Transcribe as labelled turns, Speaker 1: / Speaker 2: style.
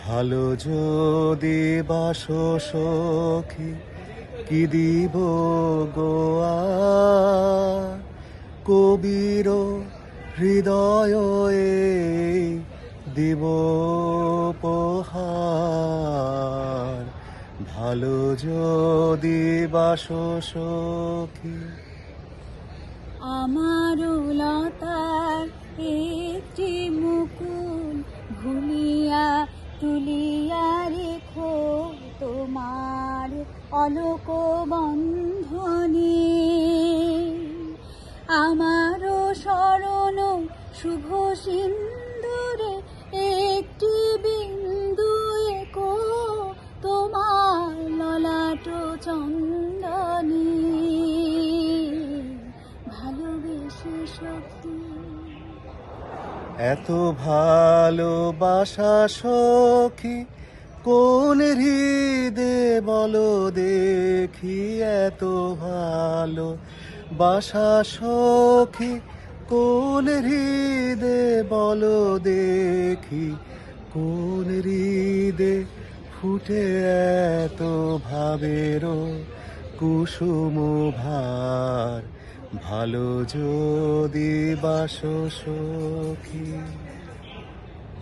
Speaker 1: ভালো যদি বাসো সখী, কি দিব গোয়া কবির হৃদয় দিব পোহার ভালো যদি বাসো সখী,
Speaker 2: আমার লতার একটি মুকুল ভুলিয়া তুলিয়া রেখো তোমার অলোক বন্ধনে। আমারও স্মরণ শুভ সিন্দুরে, একটি বিন্দু একো তোমার ললাট চন্দনী। ভালোবেসে সত্যি
Speaker 1: এত ভালোবাসা সখী, কোন হৃদে বলো দেখি এত ভালো বাসা সখী, কোন হৃদে বলো দেখি, কোন হৃদে ফুটে এত ভাবেরও কুসুম ভার। ভালো যদি বাসো সখী।